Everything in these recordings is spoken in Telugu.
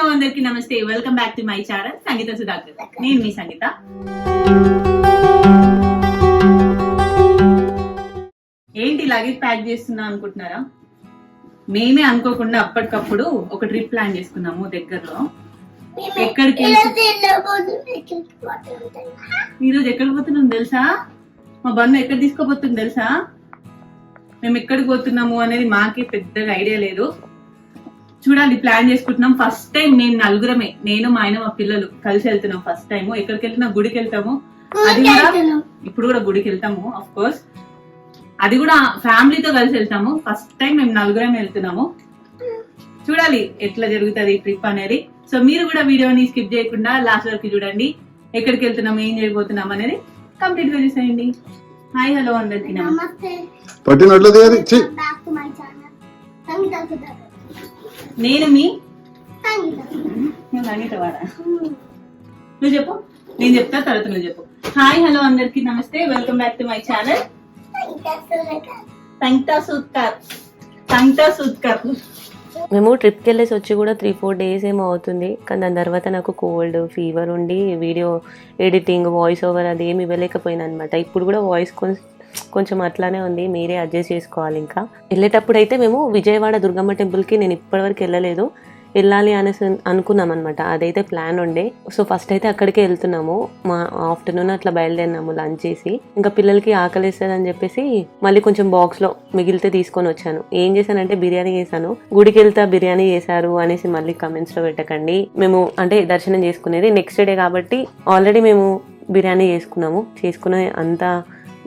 హలో అందరికి నమస్తే. Welcome back to my channel Sangeetha Sudhakar. నేను మీ సంగీత. ఏంటి లగేజ్ ప్యాక్ చేస్తున్నా అనుకుంటున్నారా? మేమే అనుకోకుండా అప్పటికప్పుడు ఒక ట్రిప్ ప్లాన్ చేసుకున్నాము దగ్గరలో. ఎక్కడికి? ఈ రోజు ఎక్కడికి పోతున్నాం తెలుసా? మా బంధు ఎక్కడ తీసుకోబోతుంది తెలుసా? మేము ఎక్కడికి పోతున్నాము అనేది మాకే పెద్దగా ఐడియా లేదు. చూడాలి ప్లాన్ చేసుకుంటున్నాం. ఫస్ట్ టైం నేను నలుగురమే. నేను మా ఆయన మా పిల్లలు కలిసి వెళ్తున్నాం ఫస్ట్ టైం ఎక్కడికి వెళ్తున్నా? గుడికి వెళ్తాము. అది కూడా ఇప్పుడు కూడా గుడికి వెళ్తాము అఫ్ కోర్స్ అది కూడా ఫ్యామిలీతో కలిసి వెళ్తాము. ఫస్ట్ టైం మేము నలుగురం వెళ్తున్నాము. చూడాలి ఎట్లా జరుగుతుంది ఈ ట్రిప్ అనేది. సో మీరు కూడా వీడియోని స్కిప్ చేయకుండా లాస్ట్ వరకు చూడండి. ఎక్కడికి వెళ్తున్నాం ఏం చేయబోతున్నాం అనేది కంప్లీట్గా చూసేయండి. హాయ్ హలో అందరికి నమస్తే. నేను మీ నువ్వు నువ్వు చెప్పు. నేను చెప్తా తర్వాత నువ్వు చెప్పు. హాయ్ హలో అందరికి నమస్తే. Welcome back to my channel Sangeetha Sudhakar Sangeetha Sudhakar మేము ట్రిప్కి వెళ్ళేసి వచ్చి కూడా త్రీ ఫోర్ డేస్ ఏమో అవుతుంది. కానీ దాని తర్వాత నాకు కోల్డ్ ఫీవర్ ఉండి వీడియో ఎడిటింగ్ వాయిస్ ఓవర్ అది ఏమి ఇవ్వలేకపోయింది అనమాట ఇప్పుడు కూడా వాయిస్ కొంచెం కొంచెం అట్లానే ఉంది మీరే అడ్జస్ట్ చేసుకోవాలి ఇంకా. వెళ్ళేటప్పుడు అయితే మేము విజయవాడ దుర్గమ్మ టెంపుల్కి నేను ఇప్పటివరకు వెళ్ళలేదు. వెళ్ళాలి అనేసి అనుకున్నాం అనమాట అదైతే ప్లాన్ ఉండే. సో ఫస్ట్ అయితే అక్కడికే వెళ్తున్నాము. మా ఆఫ్టర్నూన్ అట్లా బయలుదేరినాము లంచ్ చేసి. ఇంకా పిల్లలకి ఆకలిస్తుంది అని చెప్పేసి మళ్ళీ కొంచెం బాక్స్లో మిగిలితే తీసుకొని వచ్చాను. ఏం చేశానంటే బిర్యానీ చేశాను. గుడికి వెళ్తా బిర్యానీ చేశారు అనేసి మళ్ళీ కమెంట్స్లో పెట్టకండి. మేము అంటే దర్శనం చేసుకునేది నెక్స్ట్ డే కాబట్టి ఆల్రెడీ మేము బిర్యానీ చేసుకున్నాము. చేసుకునే అంతా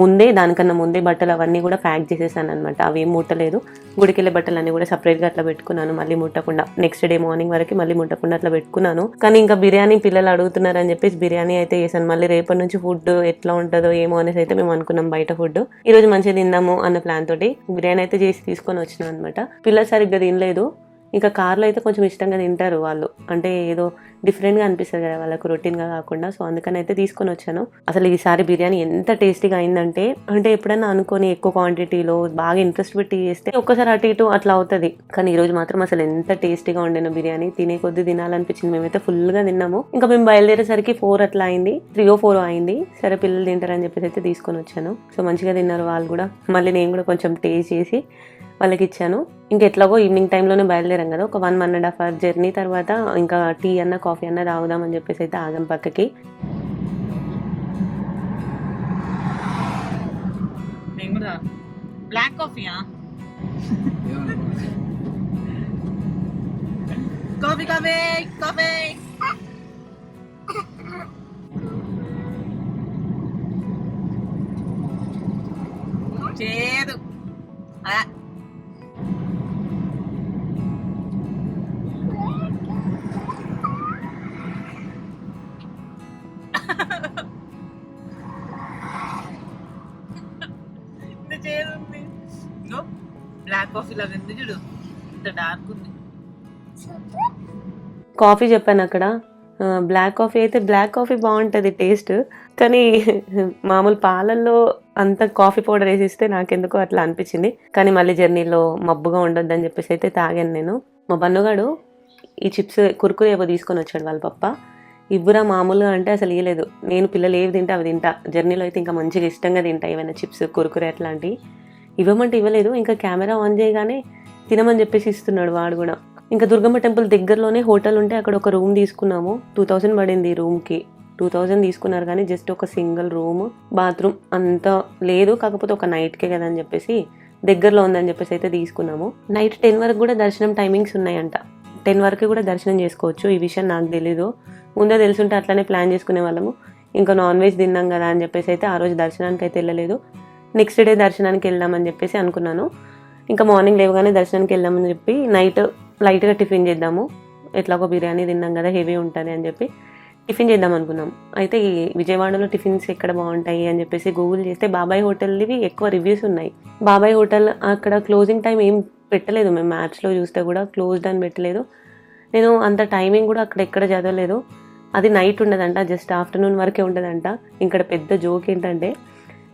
ముందే దానికన్నా ముందే బట్టలు అవన్నీ కూడా ప్యాక్ చేసేసాను అనమాట అవి ఏం ముట్టలేదు. గుడికెళ్ళే బట్టలు అన్ని కూడా సపరేట్గా అట్లా పెట్టుకున్నాను. మళ్ళీ ముట్టకుండా నెక్స్ట్ డే మార్నింగ్ వరకు మళ్ళీ ముట్టకుండా అట్లా పెట్టుకున్నాను. కానీ ఇంకా బిర్యానీ పిల్లలు అడుగుతున్నారు అని చెప్పేసి బిర్యానీ అయితే చేశాను. మళ్ళీ రేపటి నుంచి ఫుడ్ ఎట్లా ఉంటుందో ఏమో అనేసి అయితే మేము అనుకున్నాం బయట ఫుడ్ ఈ రోజు మంచిగా తిందాము అన్న ప్లాన్ తోటి బిర్యానీ అయితే చేసి తీసుకొని వచ్చినాం అనమాట పిల్లలు సరిగ్గా తినలేదు. ఇంకా కార్లో అయితే కొంచెం ఇష్టంగా తింటారు వాళ్ళు. అంటే ఏదో డిఫరెంట్గా అనిపిస్తుంది కదా వాళ్ళకు రొటీన్గా కాకుండా. సో అందుకని అయితే తీసుకొని వచ్చాను. అసలు ఈసారి బిర్యానీ ఎంత టేస్టీగా అయిందంటే అంటే ఎప్పుడైనా అనుకొని ఎక్కువ క్వాంటిటీలో బాగా ఇంట్రెస్ట్ పెట్టి చేస్తే ఒక్కసారి అటు ఇటు అట్లా అవుతుంది. కానీ ఈరోజు మాత్రం అసలు ఎంత టేస్టీగా ఉండిన బిర్యానీ. తినే కొద్ది తినాలనిపించింది. మేమైతే ఫుల్గా తిన్నాము. ఇంకా మేము బయలుదేరేసరికి ఫోర్ అట్లా అయింది. త్రీ ఓ ఫోర్ అయింది. సరే పిల్లలు తింటారని చెప్పేసి అయితే తీసుకొని వచ్చాను. సో మంచిగా తిన్నారు వాళ్ళు కూడా. మళ్ళీ నేను కూడా కొంచెం టేస్ట్ చేసి వాళ్ళకి ఇచ్చాను ఇంకా ఎట్లాగో ఈవినింగ్ టైంలోనే బయలుదేరాం కదా. ఒక one one and half hour journey తర్వాత ఇంకా టీ అన్న కాఫీ అన్న తాగుదామని చెప్పేసి అయితే ఆగం పక్కకి. బ్లాక్ కాఫీయా కాఫీ కాఫీ కాఫీ చేదు. ఇలా కాఫీ ఉంది చూడు? ఇంత డార్క్ ఉంది. కాఫీ చెప్పాను అక్కడ. బ్లాక్ కాఫీ అయితే బ్లాక్ కాఫీ బాగుంటుంది టేస్ట్ కానీ మామూలు పాలల్లో అంత కాఫీ పౌడర్ వేసిస్తే నాకెందుకో అట్లా అనిపించింది. కానీ మళ్ళీ జర్నీలో మబ్బుగా ఉండొద్దని చెప్పేసి అయితే తాగాను నేను. మా బన్నుగాడు ఈ చిప్స్ కురుకురే ఏవో తీసుకొని వచ్చాడు వాళ్ళ పప్ప. ఇవ్వరా మామూలుగా అంటే అసలు ఇవ్వలేదు నేను పిల్లలు ఏవి తింటే అవి తింటా. జర్నీలో అయితే ఇంకా మంచిగా ఇష్టంగా తింటా ఏమైనా చిప్స్ కురుకురే అట్లాంటివి. ఇవ్వమంటే ఇవ్వలేదు. ఇంకా కెమెరా ఆన్ చేయగానే తినమని చెప్పేసి ఇస్తున్నాడు వాడు కూడా. ఇంకా దుర్గమ్మ టెంపుల్ దగ్గరలోనే హోటల్ ఉంటే అక్కడ ఒక రూమ్ తీసుకున్నాము. టూ థౌజండ్ పడింది రూమ్కి టూ థౌజండ్ తీసుకున్నారు కానీ జస్ట్ ఒక సింగిల్ రూమ్ బాత్రూమ్ అంత లేదు. కాకపోతే ఒక నైట్కే కదా అని చెప్పేసి దగ్గరలో ఉందని చెప్పేసి అయితే తీసుకున్నాము. నైట్ టెన్ వరకు కూడా దర్శనం టైమింగ్స్ ఉన్నాయంట. టెన్ వరకు కూడా దర్శనం చేసుకోవచ్చు. ఈ విషయం నాకు తెలీదు. ముందే తెలుసుంటే అట్లనే ప్లాన్ చేసుకునే వాళ్ళము. ఇంకా నాన్ వెజ్ తిన్నాం కదా అని చెప్పేసి అయితే ఆ రోజు దర్శనానికి అయితే వెళ్ళలేదు. నెక్స్ట్ డే దర్శనానికి వెళ్దామని చెప్పేసి అనుకున్నాను. ఇంకా మార్నింగ్ లేవగానే దర్శనానికి వెళ్దామని చెప్పి నైట్ లైట్గా టిఫిన్ చేద్దాము. ఎట్లాగో బిర్యానీ తిన్నాం కదా హెవీ ఉంటుంది అని చెప్పి టిఫిన్ చేద్దాం అనుకున్నాం. అయితే ఈ విజయవాడలో టిఫిన్స్ ఎక్కడ బాగుంటాయి అని చెప్పేసి గూగుల్ చేస్తే బాబాయ్ హోటల్వి ఎక్కువ రివ్యూస్ ఉన్నాయి. బాబాయ్ హోటల్ అక్కడ క్లోజింగ్ టైం ఏం పెట్టలేదు. మేము మ్యాప్స్లో చూస్తే కూడా క్లోజ్డ్ అని పెట్టలేదు. నేను అంత టైమింగ్ కూడా అక్కడ ఎక్కడ చదవలేదు. అది నైట్ ఉండదంట జస్ట్ ఆఫ్టర్నూన్ వరకే ఉండదంట. ఇక్కడ పెద్ద జోక్ ఏంటంటే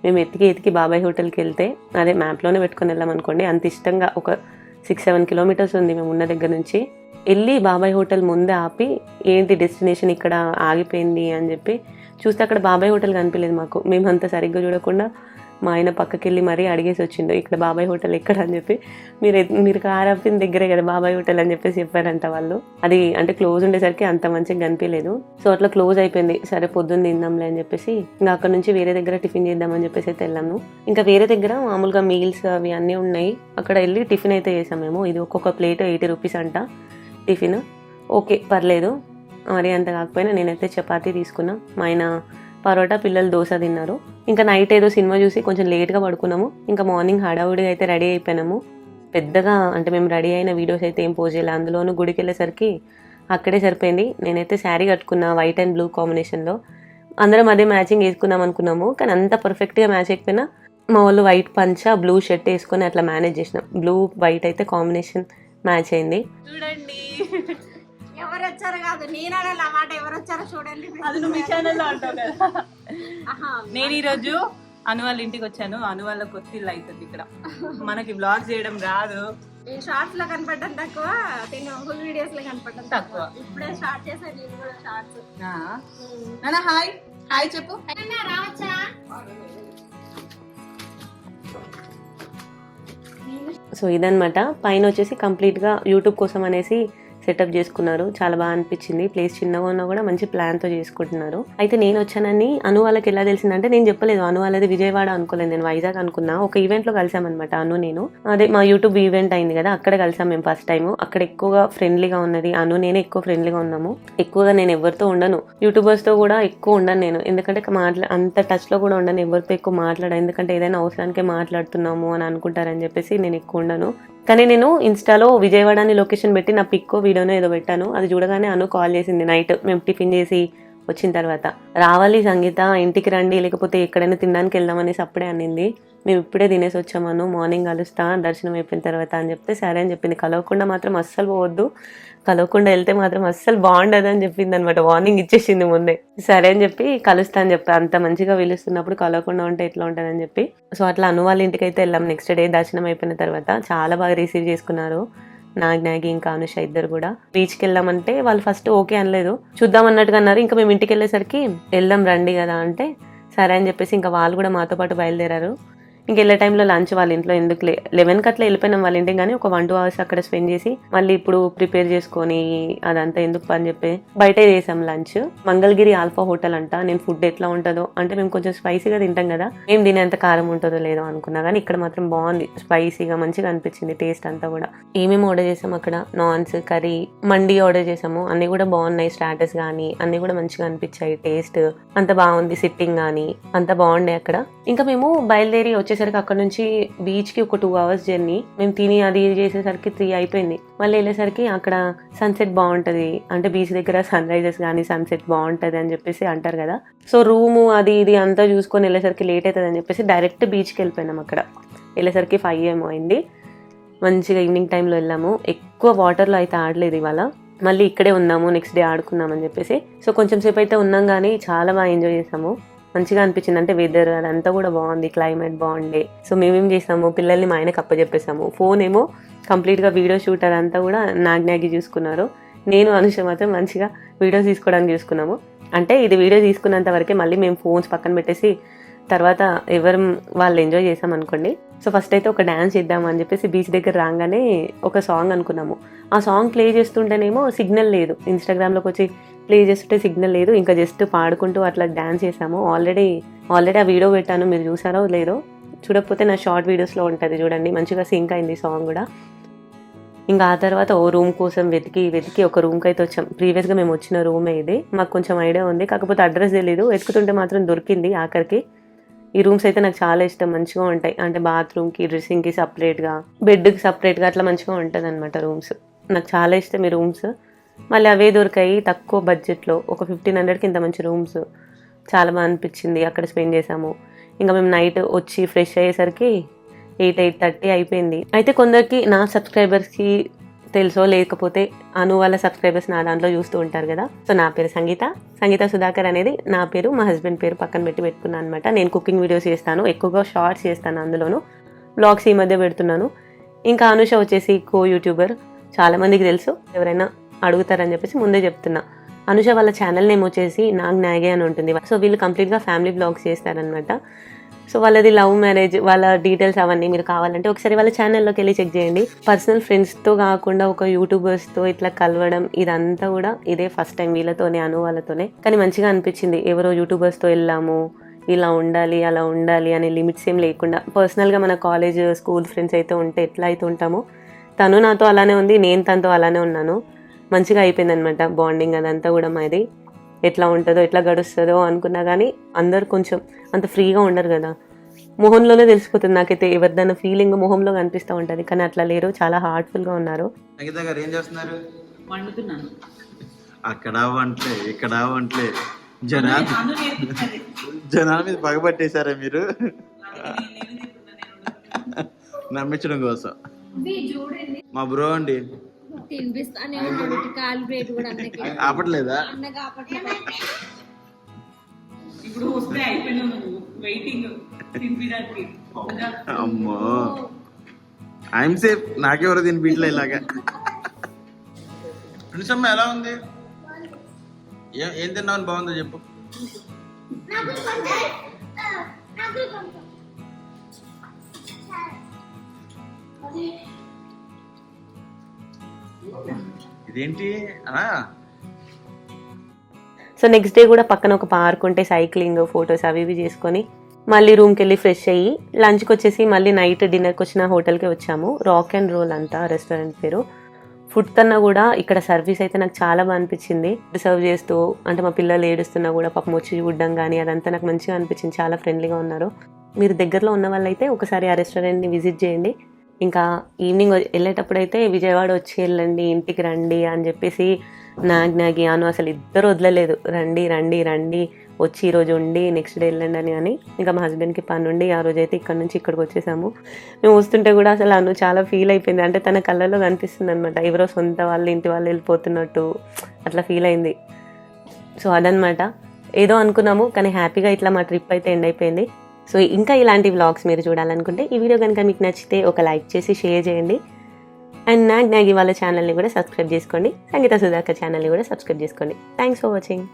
మేము ఎతికి ఎతికి బాబాయ్ హోటల్కి వెళ్తే అదే మ్యాప్లోనే పెట్టుకొని వెళ్ళాం అనుకోండి అంత ఇష్టంగా ఒక సిక్స్ సెవెన్ కిలోమీటర్స్ ఉంది మేము ఉన్న దగ్గర నుంచి. వెళ్ళి బాబాయ్ హోటల్ ముందే ఆపి ఏంటి డెస్టినేషన్ ఇక్కడ ఆగిపోయింది అని చెప్పి చూస్తే అక్కడ బాబాయ్ హోటల్ కనిపించలేదు మాకు. మేము అంత సరిగ్గా చూడకుండా మా ఆయన పక్కకి వెళ్ళి మరీ అడిగేసి వచ్చిండు ఇక్కడ బాబాయ్ హోటల్ ఎక్కడ అని చెప్పి మీరు మీరు కార్ ఆపిన దగ్గరే కదా బాబాయ్ హోటల్ అని చెప్పేసి చెప్పారంట వాళ్ళు. అది అంటే క్లోజ్ ఉండేసరికి అంత మంచిగా కనిపించలేదు సో అట్లా క్లోజ్ అయిపోయింది. సరే పొద్దున్న తిందాంలే అని చెప్పేసి ఇంకా అక్కడ నుంచి వేరే దగ్గర టిఫిన్ చేద్దామని చెప్పేసి అయితే వెళ్ళాము. ఇంకా వేరే దగ్గర మామూలుగా మీల్స్ అవి అన్నీ ఉన్నాయి. అక్కడ వెళ్ళి టిఫిన్ అయితే చేసాం మేము. ఇది ఒక్కొక్క ప్లేట్ ఎయిటీ రూపీస్ అంట టిఫిన్. ఓకే పర్లేదు. మరి అంత కాకపోయినా నేనైతే చపాతీ తీసుకున్నా. మా ఆయన పరోటా పిల్లలు దోశ తిన్నారు. ఇంకా నైట్ ఏదో సినిమా చూసి కొంచెం లేట్గా పడుకున్నాము. ఇంకా మార్నింగ్ హడావుడిగా అయితే రెడీ అయిపోయినాము. పెద్దగా అంటే మేము రెడీ అయిన వీడియోస్ అయితే ఏం పోజ్ చేయలేదు అందులోనూ గుడికి వెళ్ళేసరికి అక్కడే సరిపోయింది. నేనైతే శారీ కట్టుకున్నా వైట్ అండ్ బ్లూ కాంబినేషన్లో అందరం అదే మ్యాచింగ్ వేసుకుందాం అనుకున్నాము కానీ అంత పర్ఫెక్ట్గా మ్యాచ్ అయిపోయినా మా వాళ్ళు వైట్ పంచ బ్లూ షర్ట్ వేసుకొని అట్లా మేనేజ్ చేసినాం. బ్లూ వైట్ అయితే కాంబినేషన్ మ్యాచ్ అయింది. చూడండి. ఎవరు వచ్చారు కాదు. నేను అనాలి ఆ మాట ఎవరు వచ్చారో చూడండి అది నువ్వు మీ ఛానల్లో అంటావు కదా. ఆహా. నేను ఈరోజు అను వాళ్ళ ఇంటికి వచ్చాను. అను వాళ్ళ కొత్త ఇల్లు అవుతుంది ఇక్కడ. మనకి బ్లాగ్ చేయడం రాదు. నేను షార్ట్స్లో కనపడ్డం తక్కువ నేను ఫుల్ వీడియోస్లో కనపడ్డం తక్కువ. ఇప్పుడే స్టార్ట్ చేశాను నేను కూడా షార్ట్స్ ఆ. నాన్న హాయ్ హాయ్ చెప్పు. రావచ్చా? సో ఇదనమాట పైన వచ్చేసి కంప్లీట్గా యూట్యూబ్ కోసం అనేసి సెటప్ చేసుకున్నారు. చాలా బాగా అనిపించింది. ప్లేస్ చిన్నగా ఉన్నా కూడా మంచి ప్లాన్తో చేసుకుంటున్నారు. అయితే నేను వచ్చానని అను వాళ్ళకి ఎలా తెలిసిందంటే నేను చెప్పలేదు. అను వాళ్ళది విజయవాడ అనుకోలేదు. నేను వైజాగ్ అనుకున్నా. ఒక ఈవెంట్లో కలిసామన్నమాట అను నేను. అదే మా యూట్యూబ్ ఈవెంట్ అయింది కదా అక్కడ కలిసాం మేము ఫస్ట్ టైం అక్కడ ఎక్కువగా ఫ్రెండ్లీగా ఉన్నది అను. నేనే ఎక్కువ ఫ్రెండ్లీగా ఉన్నాము. ఎక్కువగా నేను ఎవరితో ఉండను. యూట్యూబర్స్తో కూడా ఎక్కువ ఉండను నేను. ఎందుకంటే మాట్లా అంత టచ్లో కూడా ఉండను. ఎవరితో ఎక్కువ మాట్లాడాను. ఎందుకంటే ఏదైనా అవసరానికే మాట్లాడుతున్నాము అని అనుకుంటారని చెప్పేసి నేను ఎక్కువ ఉండను. కానీ నేను ఇన్స్టాలో విజయవాడ అని లొకేషన్ పెట్టి నా పిక్కో వీడియోనో ఏదో పెట్టాను. అది చూడగానే అను కాల్ చేసింది నైట్. మేము టిఫిన్ చేసి వచ్చిన తర్వాత. రావాలి సంగీత ఇంటికి రండి లేకపోతే ఎక్కడైనా తినడానికి వెళ్దామనేసి అప్పుడే అనింది మేము ఇప్పుడే తినేసి వచ్చామను మార్నింగ్ కలుస్తా దర్శనం అయిపోయిన తర్వాత అని చెప్తే సరే అని చెప్పింది. కలవకుండా మాత్రం అస్సలు పోవద్దు. కలవకుండా వెళ్తే మాత్రం అస్సలు బాగుండదు అని చెప్పింది అనమాట వార్నింగ్ ఇచ్చేసింది ముందే. సరే అని చెప్పి కలుస్తా అని చెప్పి. అంత మంచిగా పిలుస్తున్నప్పుడు కలవకుండా ఉంటే ఎట్లా ఉంటుందని చెప్పి. సో అట్లా అను వాళ్ళ ఇంటికి అయితే వెళ్ళాం నెక్స్ట్ డే దర్శనం అయిపోయిన తర్వాత చాలా బాగా రిసీవ్ చేసుకున్నారు. నాగ్ నాగి ఇంకా అనుష ఇద్దరు కూడా. బీచ్కి వెళ్ళామంటే వాళ్ళు ఫస్ట్ ఓకే అనలేదు. చూద్దాం అన్నట్టుగా అన్నారు. ఇంకా మేము ఇంటికి వెళ్ళేసరికి వెళ్దాం రండి కదా అంటే సరే అని చెప్పేసి ఇంకా వాళ్ళు కూడా మాతో పాటు బయలుదేరారు. ఇంక వెళ్ళే టైంలో లంచ్ వాళ్ళ ఇంట్లో ఎందుకు లే లెవెన్కి అట్లా వెళ్ళిపోయినాం వాళ్ళ ఇంటికి కానీ ఒక వన్ టూ అవర్స్ అక్కడ స్పెండ్ చేసి మళ్ళీ ఇప్పుడు ప్రిపేర్ చేసుకొని అదంతా ఎందుకు పని చెప్పి బయటే చేసాం లంచ్. మంగళగిరి ఆల్ఫా హోటల్ అంట నేను ఫుడ్ ఎట్లా ఉంటుందో అంటే మేము కొంచెం స్పైసీగా తింటాం కదా మేము తినేంత కారం ఉంటుందో లేదో అనుకున్నా కానీ ఇక్కడ మాత్రం బాగుంది స్పైసీగా మంచిగా అనిపించింది టేస్ట్ అంతా కూడా. ఏమేమి ఆర్డర్ చేసాం అక్కడ? నాన్స్ కర్రీ మండి ఆర్డర్ చేసాము అన్ని కూడా బాగున్నాయి స్టాటస్ కానీ అన్ని కూడా మంచిగా అనిపించాయి టేస్ట్ అంత బాగుంది సిట్టింగ్ కానీ అంత బాగుండే అక్కడ. ఇంకా మేము బయలుదేరి వచ్చేసి వచ్చేసరికి అక్కడ నుంచి బీచ్కి ఒక టూ అవర్స్ జర్నీ మేము తిని అది ఇది చేసేసరికి త్రీ అయిపోయింది. మళ్ళీ వెళ్ళేసరికి అక్కడ సన్సెట్ బాగుంటుంది. అంటే బీచ్ దగ్గర సన్ రైజెస్ కానీ సన్సెట్ బాగుంటుంది అని చెప్పేసి అంటారు కదా. సో రూము అది ఇది అంతా చూసుకొని వెళ్ళేసరికి లేట్ అవుతుంది అని చెప్పేసి డైరెక్ట్ బీచ్కి వెళ్ళిపోయినాం అక్కడ. వెళ్ళేసరికి ఫైవ్ ఏమో అయింది. మంచిగా ఈవినింగ్ టైంలో వెళ్ళాము. ఎక్కువ వాటర్లో అయితే ఆడలేదు ఇవాళ. మళ్ళీ ఇక్కడే ఉన్నాము నెక్స్ట్ డే ఆడుకున్నాం అని చెప్పేసి. సో కొంచెం సేపు అయితే ఉన్నాం కానీ చాలా బాగా ఎంజాయ్ చేసాము. మంచిగా అనిపించింది అంటే వెదర్ అదంతా కూడా బాగుంది క్లైమేట్ బాగుండే. సో మేమేం చేసాము పిల్లల్ని మా ఆయన అప్పచెప్పేసాము. ఫోన్ ఏమో కంప్లీట్గా వీడియో షూట్ అదంతా కూడా నాగ్నాగి చూసుకున్నారు. నేను అనుష మాత్రం మంచిగా వీడియోస్ తీసుకోవడానికి చూసుకున్నాము. అంటే ఇది వీడియో తీసుకున్నంత వరకే మళ్ళీ మేము ఫోన్స్ పక్కన పెట్టేసి తర్వాత ఎవరు వాళ్ళు ఎంజాయ్ చేసాం అనుకోండి సో ఫస్ట్ అయితే ఒక డ్యాన్స్ చేద్దాం అని చెప్పేసి బీచ్ దగ్గర రాగానే ఒక సాంగ్ అనుకున్నాము. ఆ సాంగ్ ప్లే చేస్తుంటేనేమో సిగ్నల్ లేదు. ఇన్స్టాగ్రామ్లోకి వచ్చి ప్లే చేస్తుంటే సిగ్నల్ లేదు. ఇంకా జస్ట్ పాడుకుంటూ అట్లా డ్యాన్స్ చేసాము. ఆల్రెడీ ఆల్రెడీ ఆ వీడియో పెట్టాను. మీరు చూసారో లేదో చూడకపోతే నా షార్ట్ వీడియోస్లో ఉంటుంది చూడండి. మంచిగా సింక్ అయింది సాంగ్ కూడా. ఇంకా ఆ తర్వాత ఓ రూమ్ కోసం వెతికి వెతికి ఒక రూమ్కి అయితే వచ్చాం. ప్రీవియస్గా మేము వచ్చిన రూమే ఇది. మాకు కొంచెం ఐడియా ఉంది. కాకపోతే అడ్రస్ తెలీదు. వెతుకుతుంటే మాత్రం దొరికింది ఆఖరికి. ఈ రూమ్స్ అయితే నాకు చాలా ఇష్టం మంచిగా ఉంటాయి. అంటే బాత్రూమ్కి డ్రెస్సింగ్కి సపరేట్గా బెడ్కి సపరేట్గా అట్లా మంచిగా ఉంటుంది అనమాట రూమ్స్. నాకు చాలా ఇష్టం ఈ రూమ్స్. మళ్ళీ అవే దొరికాయి తక్కువ బడ్జెట్లో ఒక ఫిఫ్టీన్ హండ్రెడ్కి ఇంత మంచి రూమ్స్. చాలా బాగా అనిపించింది అక్కడ స్పెండ్ చేసాము ఇంకా మేము నైట్ వచ్చి ఫ్రెష్ అయ్యేసరికి ఎయిట్ ఎయిట్ థర్టీ అయిపోయింది. అయితే కొందరికి నా సబ్స్క్రైబర్స్కి తెలుసో లేకపోతే అను వాళ్ళ సబ్స్క్రైబర్స్ నా దాంట్లో చూస్తూ ఉంటారు కదా. సో నా పేరు సంగీత. సంగీత సుధాకర్ అనేది నా పేరు మా హస్బెండ్ పేరు పక్కన పెట్టి పెట్టుకున్నాను అనమాట నేను కుకింగ్ వీడియోస్ చేస్తాను ఎక్కువగా షార్ట్స్ చేస్తాను అందులోను. బ్లాగ్స్ ఈ మధ్య పెడుతున్నాను. ఇంకా అనుష వచ్చేసి కో యూట్యూబర్ చాలామందికి తెలుసు. ఎవరైనా అడుగుతారని చెప్పేసి ముందే చెప్తున్నా. అనుష వాళ్ళ ఛానల్ నేమ్ వచ్చేసి నాగ్ నాగే అని ఉంటుంది. సో వీళ్ళు కంప్లీట్గా ఫ్యామిలీ బ్లాగ్స్ చేస్తారనమాట సో వాళ్ళది లవ్ మ్యారేజ్ వాళ్ళ డీటెయిల్స్ అవన్నీ మీరు కావాలంటే ఒకసారి వాళ్ళ ఛానల్లోకి వెళ్ళి చెక్ చేయండి. పర్సనల్ ఫ్రెండ్స్తో కాకుండా ఒక యూట్యూబర్స్తో ఇట్లా కలవడం ఇదంతా కూడా ఇదే ఫస్ట్ టైం వీళ్ళతోనే అను వాళ్ళతోనే. కానీ మంచిగా అనిపించింది. ఎవరో యూట్యూబర్స్తో వెళ్ళాము ఇలా ఉండాలి అలా ఉండాలి అనే లిమిట్స్ ఏం లేకుండా. పర్సనల్గా మన కాలేజ్ స్కూల్ ఫ్రెండ్స్ అయితే ఉంటే ఎట్లా అయితే ఉంటామో తను నాతో అలానే ఉంది నేను తనతో అలానే ఉన్నాను. మంచిగా అయిపోయింది అనమాట బాండింగ్ అదంతా కూడా మాది. ఎట్లా ఉంటుందో ఎట్లా గడుస్తుందో అనుకున్నా కానీ అందరు కొంచెం అంత ఫ్రీగా ఉండరు కదా. మొహంలోనే తెలిసిపోతుంది. నాకైతే ఎవరిదైనా ఫీలింగ్ మొహంలో కనిపిస్తూ ఉంటుంది. కానీ అట్లా లేరు. చాలా హార్ట్ఫుల్గా ఉన్నారు. ఏం చేస్తున్నారు? వండుతున్నాను. అక్కడ వంటలే ఇక్కడ వంటలే. జనాల మీద పగబట్టేశారా మీరు? నమ్మించడం కోసం. మా బ్రో అండి. తినిపిస్తానే ఉన్నాడు కాలు ప్లేట్ కూడా అన్నకి. ఆపట్లేదా? అన్న కాపట్ల ఇప్పుడు వస్తే అయిపోయినా నువ్వు వెయిటింగ్ తినిపించడానికి అమ్మో. ఐఎమ్ సేఫ్ నాకెవరో తినిపించలే ఇలాగా. ఫ్రెండ్స్ అమ్మ ఎలా ఉంది? ఏం ఏం తిన్నావని బాగుందో చెప్పు. నాకు కొంచెం నాకు కొంచెం. ఇదేంటి? అనా సో నెక్స్ట్ డే కూడా పక్కన ఒక పార్క్ ఉంటే సైక్లింగ్ ఫొటోస్ అవి ఇవి చేసుకొని మళ్ళీ రూమ్కి వెళ్ళి ఫ్రెష్ అయ్యి లంచ్కి వచ్చేసి మళ్ళీ నైట్ డిన్నర్కి వచ్చిన హోటల్కి వచ్చాము. రాక్ అండ్ రోల్ అంట రెస్టారెంట్ పేరు. ఫుడ్ కన్నా కూడా ఇక్కడ సర్వీస్ అయితే నాకు చాలా బాగా అనిపించింది. సర్వ్ చేస్తూ అంటే మా పిల్లలు ఏడుస్తున్నా కూడా పాపం వచ్చి చూడడం కానీ అదంతా నాకు మంచిగా అనిపించింది. చాలా ఫ్రెండ్లీగా ఉన్నారు. మీరు దగ్గరలో ఉన్న వాళ్ళైతే ఒకసారి ఆ రెస్టారెంట్ని విజిట్ చేయండి. ఇంకా ఈవినింగ్ వెళ్ళేటప్పుడు అయితే విజయవాడ వచ్చి వెళ్ళండి ఇంటికి రండి అని చెప్పేసి నాగ్ నాగి అను అసలు ఇద్దరు వదలలేదు. రండి రండి రండి వచ్చి ఈరోజు ఉండి నెక్స్ట్ డే వెళ్ళండి అని అని. ఇంకా మా హస్బెండ్కి పని ఉండి ఆ రోజు అయితే ఇక్కడ నుంచి ఇక్కడికి వచ్చేసాము. మేము వస్తుంటే కూడా అసలు అను చాలా ఫీల్ అయిపోయింది. అంటే తన కళ్ళలో కనిపిస్తుంది అనమాట ఎవరో సొంత వాళ్ళు ఇంటి వాళ్ళు వెళ్ళిపోతున్నట్టు అట్లా ఫీల్ అయింది. సో అదనమాట ఏదో అనుకున్నాము కానీ హ్యాపీగా ఇట్లా మా ట్రిప్ అయితే ఎండ్ అయిపోయింది. సో ఇంకా ఇలాంటి వ్లాగ్స్ మీరు చూడాలనుకుంటే ఈ వీడియో కనుక మీకు నచ్చితే ఒక లైక్ చేసి షేర్ చేయండి. అండ్ నాగ్ నాగి వాళ్ళ ఛానల్ని కూడా సబ్స్క్రైబ్ చేసుకోండి. సంగీత సుధాకర్ ఛానల్ని కూడా సబ్స్క్రైబ్ చేసుకోండి. Thanks for watching